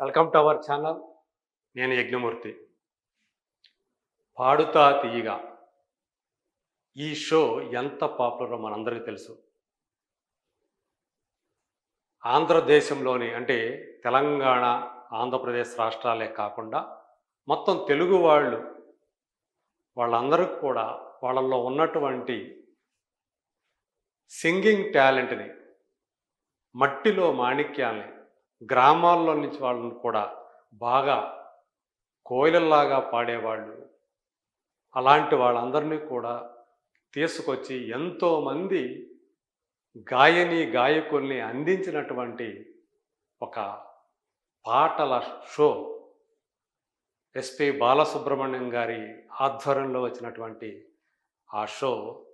Welcome to our channel నేను యజ్ఞమూర్తి. పాడుతా తీయగా. ఈ షో ఎంత పాపులరో మనందరికీ తెలుసు. ఆంధ్రదేశంలోని అంటే తెలంగాణ ఆంధ్రప్రదేశ్ రాష్ట్రాలే కాకుండా మొత్తం తెలుగు వాళ్ళు వాళ్ళందరికీ కూడా వాళ్ళల్లో ఉన్నటువంటి సింగింగ్ టాలెంట్ని మట్టిలో మాణిక్యాల్ని గ్రామాల్లో నుంచి వాళ్ళని కూడా బాగా కోయిలల్లాగా పాడేవాళ్ళు. అలాంటి వాళ్ళందరినీ కూడా తీసుకొచ్చి ఎంతోమంది గాయని గాయకుల్ని అందించినటువంటి ఒక పాటల షో ఎస్పి బాలసుబ్రహ్మణ్యం గారి ఆధ్వర్యంలో వచ్చినటువంటి ఆ షో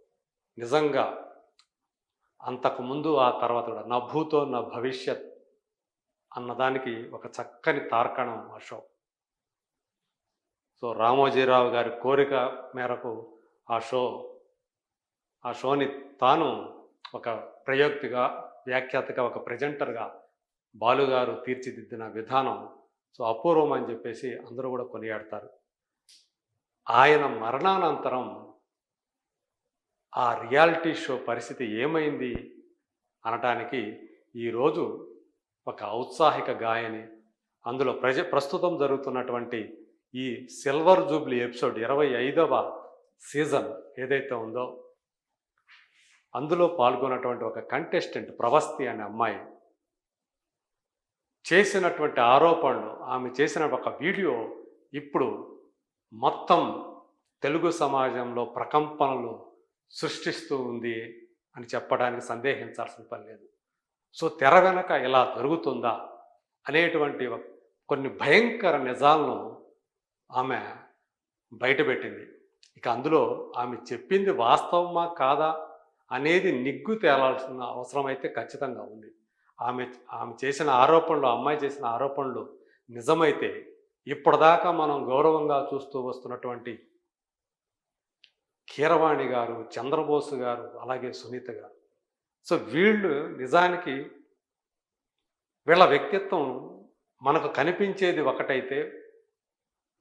నిజంగా అంతకుముందు ఆ తర్వాత కూడా నా భూతో నా భవిష్యత్ అన్నదానికి ఒక చక్కని తార్కణం ఆ షో సో రామోజీరావు గారి కోరిక మేరకు ఆ షో ఆ షోని తాను ఒక ప్రయోక్తిగా వ్యాఖ్యాతగా ఒక ప్రజెంటర్గా బాలుగారు తీర్చిదిద్దిన విధానం. సో అపూర్వం అని చెప్పేసి అందరూ కూడా కొనియాడతారు. ఆయన మరణానంతరం ఆ రియాలిటీ షో పరిస్థితి ఏమైంది అనటానికి ఈరోజు ఒక ఔత్సాహిక గాయని. అందులో ప్రజ ప్రస్తుతం జరుగుతున్నటువంటి ఈ సిల్వర్ జూబ్లీ ఎపిసోడ్ ఇరవై ఐదవ సీజన్ ఏదైతే ఉందో అందులో పాల్గొన్నటువంటి ఒక కంటెస్టెంట్ ప్రవస్తి అనే అమ్మాయి చేసినటువంటి ఆరోపణలు ఆమె చేసిన ఒక వీడియో ఇప్పుడు మొత్తం తెలుగు సమాజంలో ప్రకంపనలు సృష్టిస్తూ ఉంది అని చెప్పడానికి సందేహించాల్సిన పని లేదు. సో తెర వెనక ఇలా జరుగుతుందా అనేటువంటి కొన్ని భయంకర నిజాలను ఆమె బయటపెట్టింది. ఇక అందులో ఆమె చెప్పింది వాస్తవమా కాదా అనేది నిగ్గు తేలాల్సిన అవసరం అయితే ఖచ్చితంగా ఉంది. ఆమె ఆమె చేసిన ఆరోపణలు అమ్మాయి చేసిన ఆరోపణలు నిజమైతే ఇప్పటిదాకా మనం గౌరవంగా చూస్తూ వస్తున్నటువంటి కీరవాణి గారు చంద్రబోసు గారు అలాగే సునీత గారు సో వీళ్ళు నిజానికి వీళ్ళ వ్యక్తిత్వం మనకు కనిపించేది ఒకటైతే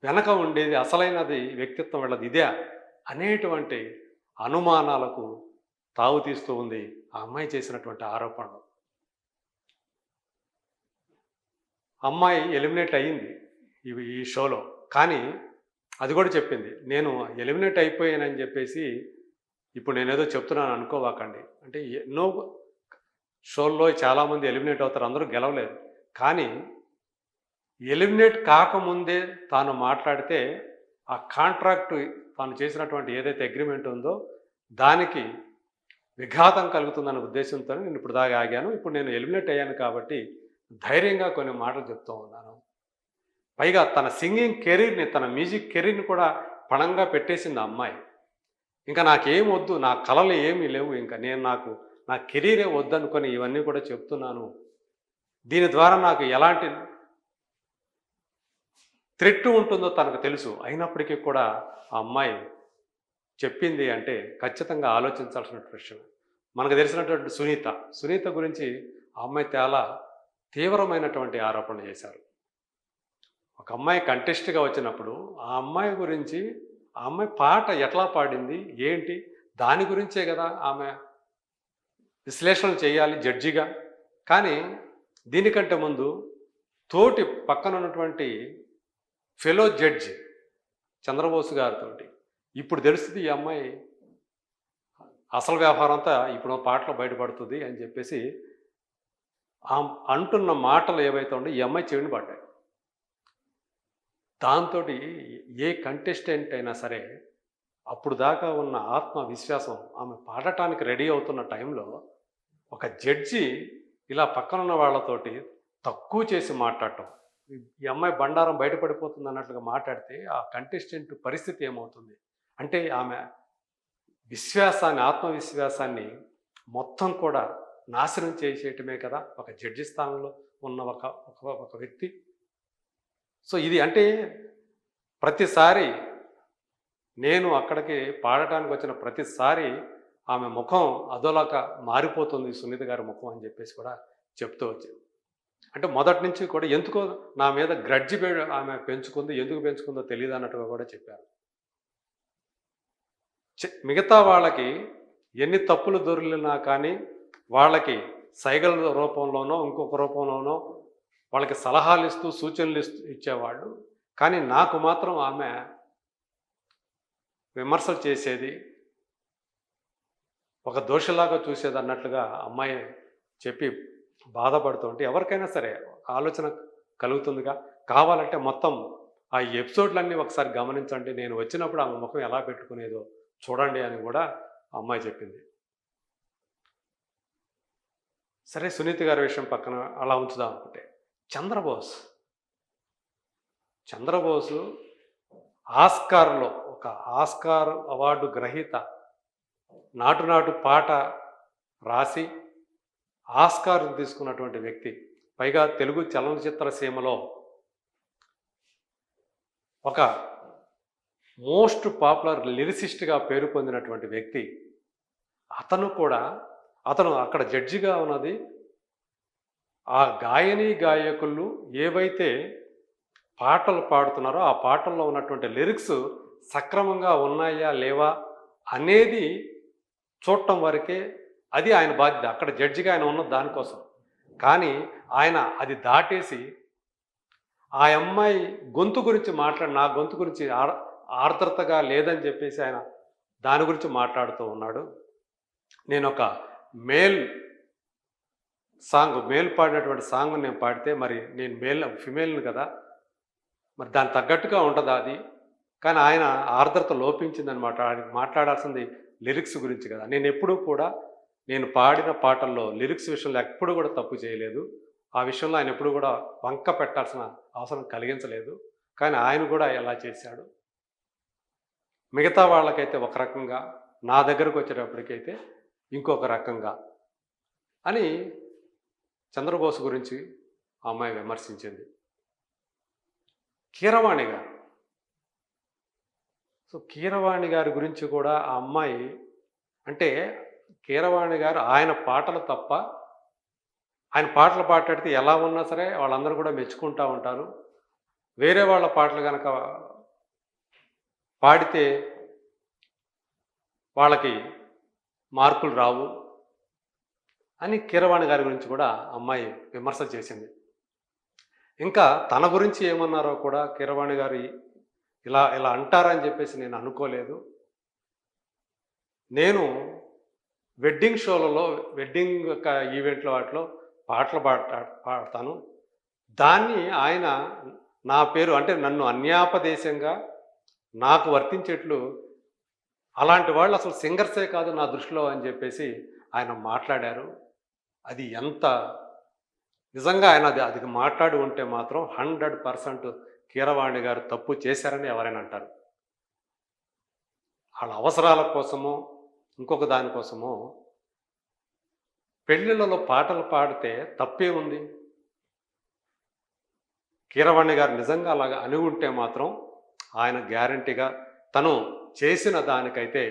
వెనక ఉండేది అసలైనది వ్యక్తిత్వం వీళ్ళది ఇదే అనేటువంటి అనుమానాలకు తావు తీస్తూ ఉంది ఆ అమ్మాయి చేసినటువంటి ఆరోపణలు. అమ్మాయి ఎలిమినేట్ అయ్యింది ఇవి ఈ షోలో. కానీ అది కూడా చెప్పింది నేను ఎలిమినేట్ అయిపోయానని చెప్పేసి ఇప్పుడు నేనేదో చెప్తున్నాను అనుకోవాకండి. అంటే ఎన్నో షోల్లో చాలామంది ఎలిమినేట్ అవుతారు అందరూ గెలవలేరు. కానీ ఎలిమినేట్ కాకముందే తాను మాట్లాడితే ఆ కాంట్రాక్ట్ తాను చేసినటువంటి ఏదైతే అగ్రిమెంట్ ఉందో దానికి విఘాతం కలుగుతుందన్న ఉద్దేశంతో నేను ఇప్పుడు దాకా ఆగాను. ఇప్పుడు నేను ఎలిమినేట్ అయ్యాను కాబట్టి ధైర్యంగా కొన్ని మాటలు చెప్తూ ఉన్నాను. పైగా తన సింగింగ్ కెరీర్ని తన మ్యూజిక్ కెరీర్ని కూడా పణంగా పెట్టేసింది ఆ అమ్మాయి. ఇంకా నాకేం వద్దు నా కళలు ఏమీ లేవు ఇంకా నేను నాకు నా కెరీరే వద్దనుకొని ఇవన్నీ కూడా చెప్తున్నాను. దీని ద్వారా నాకు ఎలాంటి థ్రెట్ ఉంటుందో తనకు తెలుసు. అయినప్పటికీ కూడా ఆ అమ్మాయి చెప్పింది అంటే ఖచ్చితంగా ఆలోచించాల్సిన విషయం. మనకు తెలిసినటువంటి సునీత. సునీత గురించి ఆ అమ్మాయి చాలా తీవ్రమైనటువంటి ఆరోపణ చేశారు. ఒక అమ్మాయి కంటెస్ట్గా వచ్చినప్పుడు ఆ అమ్మాయి గురించి ఆ అమ్మాయి పాట ఎట్లా పాడింది? ఏంటి? దాని గురించే కదా ఆమె విశ్లేషణ చేయాలి జడ్జిగా. కానీ దీనికంటే ముందు తోటి పక్కన ఉన్నటువంటి ఫెలో జడ్జి చంద్రబోసు గారితో ఇప్పుడు తెలుస్తుంది ఈ అమ్మాయి అసలు వ్యవహారం అంతా ఇప్పుడు పాటలో బయటపడుతుంది అని చెప్పేసి ఆ అంటున్న మాటలు ఏవైతే ఉండే ఈ అమ్మాయి చెవిని పడ్డాయి దాంతో ఏ కంటెస్టెంట్ అయినా సరే అప్పుడు దాకా ఉన్న ఆత్మవిశ్వాసం ఆమె పాడటానికి రెడీ అవుతున్న టైంలో ఒక జడ్జి ఇలా పక్కనున్న వాళ్ళతోటి తక్కువ చేసి మాట్లాడటం. ఈ అమ్మాయి బండారం బయటపడిపోతుంది అన్నట్లుగా మాట్లాడితే ఆ కంటెస్టెంట్ పరిస్థితి ఏమవుతుంది? అంటే ఆమె విశ్వాసాన్ని ఆత్మవిశ్వాసాన్ని మొత్తం కూడా నాశనం చేసేయటమే కదా ఒక జడ్జి స్థానంలో ఉన్న ఒక ఒక- ఒక వ్యక్తి. సో ఇది అంటే ప్రతిసారి నేను అక్కడికి పాడటానికి వచ్చిన ప్రతిసారి ఆమె ముఖం అదోలాగా మారిపోతుంది సునీత గారి ముఖం అని చెప్పేసి కూడా చెప్తూ వచ్చింది అంటే మొదటి నుంచి కూడా ఎందుకో నా మీద గ్రడ్జి ఆమె పెంచుకుంది ఎందుకు పెంచుకుందో తెలియదు అన్నట్టుగా కూడా చెప్పారు. చె- మిగతా వాళ్ళకి ఎన్ని తప్పులు దొరికినా కానీ వాళ్ళకి సైగల రూపంలోనో ఇంకొక రూపంలోనో వాళ్ళకి సలహాలు ఇస్తూ సూచనలు ఇస్తూ ఇచ్చేవాళ్ళు. కానీ నాకు మాత్రం ఆమె విమర్శలు చేసేది ఒక దోషలాగా చూసేది అన్నట్లుగా అమ్మాయి చెప్పి బాధపడుతుంటే ఎవరికైనా సరే ఆలోచన కలుగుతుందిగా. కావాలంటే మొత్తం ఆ ఎపిసోడ్లన్నీ ఒకసారి గమనించండి. నేను వచ్చినప్పుడు ఆమె ముఖం ఎలా పెట్టుకునేదో చూడండి అని కూడా అమ్మాయి చెప్పింది. సరే సునీత గారి విషయం పక్కన అలా ఉంచుదాం అనుకుంటే. చంద్రబోస్. చంద్రబోసు ఆస్కార్లో ఒక ఆస్కార్ అవార్డు గ్రహీత నాటు నాటు పాట రాసి ఆస్కార్ తీసుకున్నటువంటి వ్యక్తి. పైగా తెలుగు చలనచిత్ర సీమలో ఒక మోస్ట్ పాపులర్ లిరిసిస్ట్గా పేరు పొందినటువంటి వ్యక్తి. అతను కూడా అతను అక్కడ జడ్జిగా ఉన్నది ఆ గాయని గాయకులు ఏవైతే పాటలు పాడుతున్నారో ఆ పాటల్లో ఉన్నటువంటి లిరిక్స్ సక్రమంగా ఉన్నాయా లేవా అనేది చూడటం వరకే అది ఆయన బాధ్యత. అక్కడ జడ్జిగా ఆయన ఉన్న దానికోసం. కానీ ఆయన అది దాటేసి ఆ అమ్మాయి గొంతు గురించి మాట్లాడి నా గొంతు గురించి ఆర్ద్రతగా లేదని చెప్పేసి ఆయన దాని గురించి మాట్లాడుతూ ఉన్నాడు. నేను ఒక మేల్ సాంగ్ మేల్ పాడినటువంటి సాంగ్ నేను పాడితే మరి నేను మేల్ ఫిమేల్ని కదా? మరి దానికి తగ్గట్టుగా ఉంటుందా అది? కానీ ఆయన ఆర్ద్రత లోపించిందనమాట ఆయన మాట్లాడాల్సింది లిరిక్స్ గురించి కదా. నేను ఎప్పుడూ కూడా నేను పాడిన పాటల్లో లిరిక్స్ విషయంలో ఎప్పుడు కూడా తప్పు చేయలేదు. ఆ విషయంలో ఆయన ఎప్పుడు కూడా వంక పెట్టాల్సిన అవసరం కలిగించలేదు. కానీ ఆయన కూడా ఎలా చేశాడు. మిగతా వాళ్ళకైతే ఒక రకంగా నా దగ్గరకు వచ్చేటప్పటికైతే ఇంకొక రకంగా అని చంద్రబోస్ గురించి ఆ అమ్మాయి విమర్శించింది. కీరవాణి గారు. సో కీరవాణి గారి గురించి కూడా ఆ అమ్మాయి అంటే కీరవాణి గారు ఆయన పాటలు తప్ప ఆయన పాటలు పాడితే ఎలా ఉన్నా సరే వాళ్ళందరూ కూడా మెచ్చుకుంటూ ఉంటారు. వేరే వాళ్ళ పాటలు కనుక పాడితే వాళ్ళకి మార్కులు రావు. అని కీరవాణి గారి గురించి కూడా అమ్మాయి విమర్శ చేసింది. ఇంకా తన గురించి ఏమన్నారో కూడా కీరవాణి గారి ఇలా ఇలా అంటారని చెప్పేసి నేను అనుకోలేదు. నేను వెడ్డింగ్ షోలలో వెడ్డింగ్ యొక్క ఈవెంట్లో వాటిలో పాటలు పాడతా పాడతాను. దాన్ని ఆయన నా పేరు అంటే నన్ను అన్యాపదేశంగా నాకు వర్తించేట్లు అలాంటి వాళ్ళు అసలు సింగర్సే కాదు నా దృష్టిలో అని చెప్పేసి ఆయన మాట్లాడారు. అది ఎంత నిజంగా ఆయన అది అది మాట్లాడి ఉంటే మాత్రం హండ్రెడ్ పర్సెంట్ కీరవాణి గారు తప్పు చేశారని ఎవరైనా అంటారు. వాళ్ళ అవసరాల కోసమో ఇంకొక దానికోసమో పెళ్ళిళ్ళలో పాటలు పాడితే తప్పే ఉంది. కీరవాణి గారు నిజంగా అలాగా అని ఉంటే మాత్రం ఆయన గ్యారంటీగా తను చేసిన దానికైతే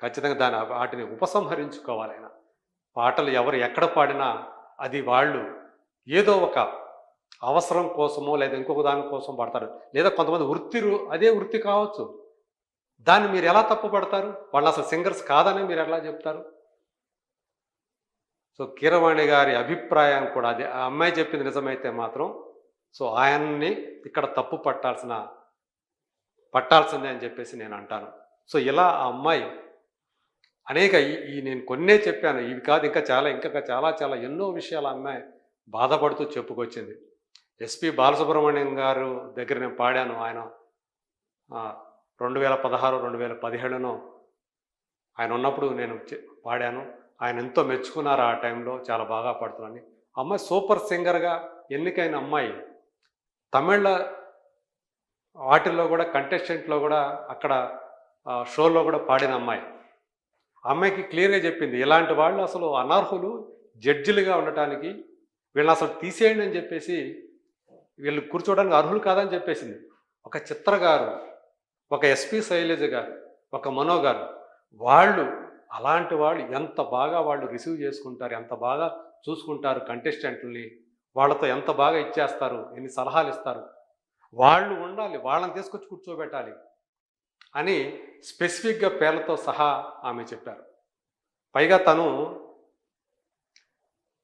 ఖచ్చితంగా దాని వాటిని ఉపసంహరించుకోవాలి ఆయన. పాటలు ఎవరు ఎక్కడ పాడినా అది వాళ్ళు ఏదో ఒక అవసరం కోసమో లేదా ఇంకొక దాని కోసం పడతారు. లేదా కొంతమంది వృత్తి అదే వృత్తి కావచ్చు. దాన్ని మీరు ఎలా తప్పు పడతారు? వాళ్ళు అసలు సింగర్స్ కాదని మీరు ఎలా చెప్తారు? సో కీరవాణి గారి అభిప్రాయం కూడా అదే. ఆ అమ్మాయి చెప్పింది నిజమైతే మాత్రం సో ఆయన్ని ఇక్కడ తప్పు పట్టాల్సిన పట్టాల్సిందే అని చెప్పేసి నేను అంటాను. సో ఇలా ఆ అమ్మాయి అనేక ఈ- నేను కొన్నే చెప్పాను. ఇవి కాదు ఇంకా చాలా ఇంకా చాలా చాలా ఎన్నో విషయాలు అమ్మాయి బాధపడుతూ చెప్పుకొచ్చింది. ఎస్పి బాలసుబ్రహ్మణ్యం గారు దగ్గర నేను పాడాను. ఆయన రెండు వేల పదహారు రెండు వేల పదిహేడునో ఆయన ఉన్నప్పుడు నేను పాడాను. ఆయన ఎంతో మెచ్చుకున్నారు ఆ టైంలో చాలా బాగా పాడుతున్నాను అమ్మాయి సూపర్ సింగర్గా ఎన్నికైన అమ్మాయి తమిళ వాటిల్లో కూడా కంటెస్టెంట్లో కూడా అక్కడ షోలో కూడా పాడిన అమ్మాయి. అమ్మాయికి క్లియర్గా చెప్పింది ఇలాంటి వాళ్ళు అసలు అనర్హులు జడ్జిలుగా ఉండటానికి వీళ్ళని అసలు తీసేయండి అని చెప్పేసి వీళ్ళు కూర్చోవడానికి అర్హులు కాదని చెప్పేసింది. ఒక చిత్ర గారు ఒక ఎస్పి శైలజ గారు ఒక మనో గారు వాళ్ళు అలాంటి వాళ్ళు ఎంత బాగా వాళ్ళు రిసీవ్ చేసుకుంటారు ఎంత బాగా చూసుకుంటారు కంటెస్టెంట్ని వాళ్ళతో ఎంత బాగా ఇచ్చేస్తారు ఎన్ని సలహాలు ఇస్తారు వాళ్ళు ఉండాలి వాళ్ళని తీసుకొచ్చి కూర్చోబెట్టాలి. అని స్పెసిఫిక్గా పేర్లతో సహా ఆమె చెప్పారు. పైగా తను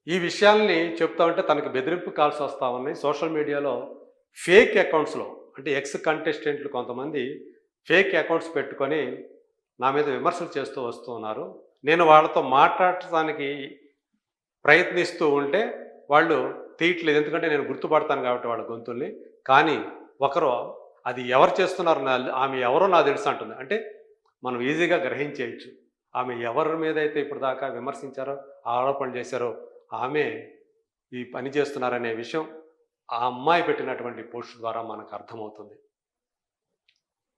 ఈ విషయాల్ని చెప్తా ఉంటే తనకి బెదిరింపు కాల్స్ వస్తా ఉన్నాయి. సోషల్ మీడియాలో ఫేక్ అకౌంట్స్లో అంటే ఎక్స్ కంటెస్టెంట్లు కొంతమంది ఫేక్ అకౌంట్స్ పెట్టుకొని నా మీద విమర్శలు చేస్తూ వస్తూ ఉన్నారు. నేను వాళ్ళతో మాట్లాడటానికి ప్రయత్నిస్తూ ఉంటే వాళ్ళు తీయట్లేదు. ఎందుకంటే నేను గుర్తుపడతాను కాబట్టి వాళ్ళ గొంతుల్ని. కానీ ఒకరు అది ఎవరు చేస్తున్నారు నా ఆమె ఎవరో నాకు తెలుసు అంటుంది. అంటే మనం ఈజీగా గ్రహించేయచ్చు. ఆమె ఎవరి మీద అయితే ఇప్పుడు దాకా విమర్శించారో ఆరోపణలు చేశారో ఆమె ఈ పని చేస్తున్నారనే విషయం ఆ అమ్మాయి పెట్టినటువంటి పోస్ట్ ద్వారా మనకు అర్థమవుతుంది.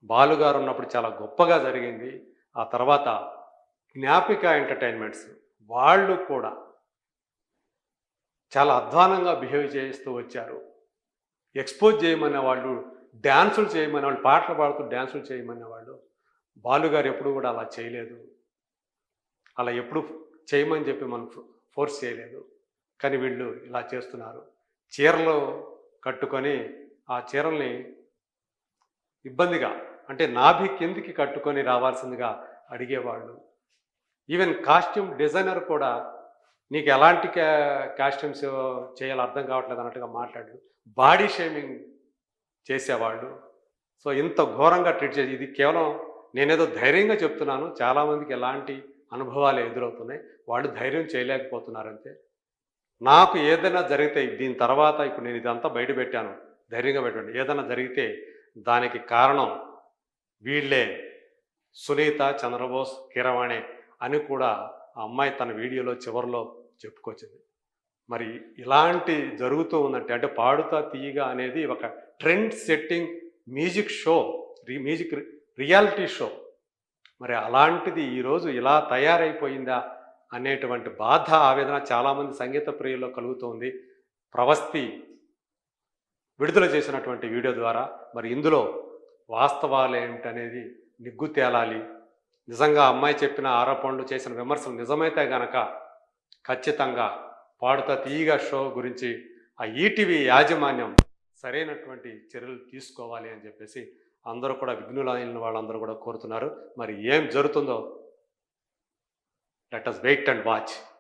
బాలుగారు ఉన్నప్పుడు చాలా గొప్పగా జరిగింది. ఆ తర్వాత జ్ఞాపిక ఎంటర్టైన్మెంట్స్ వాళ్ళు కూడా చాలా అధ్వానంగా బిహేవ్ చేస్తూ వచ్చారు. ఎక్స్పోజ్ చేయమనే వాళ్ళు డ్యాన్సులు చేయమనే వాళ్ళు పాటలు పాడుతూ డ్యాన్సులు చేయమనే వాళ్ళు బాలుగారు ఎప్పుడు కూడా అలా చేయలేదు. అలా ఎప్పుడు చేయమని చెప్పి మనం ఫోర్స్ చేయలేదు. కానీ వీళ్ళు ఇలా చేస్తున్నారు. చీరలు కట్టుకొని ఆ చీరల్ని ఇబ్బందిగా అంటే నాభి కిందికి కట్టుకొని రావాల్సిందిగా అడిగేవాళ్ళు. ఈవెన్ కాస్ట్యూమ్ డిజైనర్ కూడా నీకు ఎలాంటి క్యా కాస్ట్యూమ్స్ చేయాలో అర్థం కావట్లేదు అన్నట్టుగా మాట్లాడు బాడీ షేమింగ్ చేసేవాళ్ళు. సో ఇంత ఘోరంగా ట్రీట్ చేసి ఇది కేవలం నేనేదో ధైర్యంగా చెప్తున్నాను. చాలామందికి ఎలాంటి అనుభవాలు ఎదురవుతున్నాయి. వాళ్ళు ధైర్యం చేయలేకపోతున్నారంతే. నాకు ఏదైనా జరిగితే దీని తర్వాత ఇప్పుడు నేను ఇదంతా బయట పెట్టాను. ధైర్యంగా పెట్టండి. ఏదైనా జరిగితే దానికి కారణం వీళ్ళే సునీత చంద్రబోస్ కిరవాణి అని కూడా ఆ అమ్మాయి తన వీడియోలో చివరిలో చెప్పుకొచ్చింది. మరి ఇలాంటి జరుగుతూ ఉందంటే అంటే పాడుతా తీయగా అనేది ఒక ట్రెండ్ సెట్టింగ్ మ్యూజిక్ షో రీ మ్యూజిక్ రియాలిటీ షో. మరి అలాంటిది ఈరోజు ఇలా తయారైపోయిందా అనేటువంటి బాధ ఆవేదన చాలామంది సంగీత ప్రియుల్లో కలుగుతోంది. ప్రవస్తి విడుదల చేసినటువంటి వీడియో ద్వారా మరి ఇందులో వాస్తవాలు ఏమిటనేది నిగ్గు తేలాలి. నిజంగా అమ్మాయి చెప్పిన ఆరోపణలు చేసిన విమర్శలు నిజమైతే గనక ఖచ్చితంగా పాడుతా తీయగా షో గురించి ఆ ఈటీవీ యాజమాన్యం సరైనటువంటి చర్యలు తీసుకోవాలి అని చెప్పేసి అందరూ కూడా విఘ్నులైన వాళ్ళందరూ కూడా కోరుతున్నారు. మరి ఏం జరుగుతుందో let us wait and watch.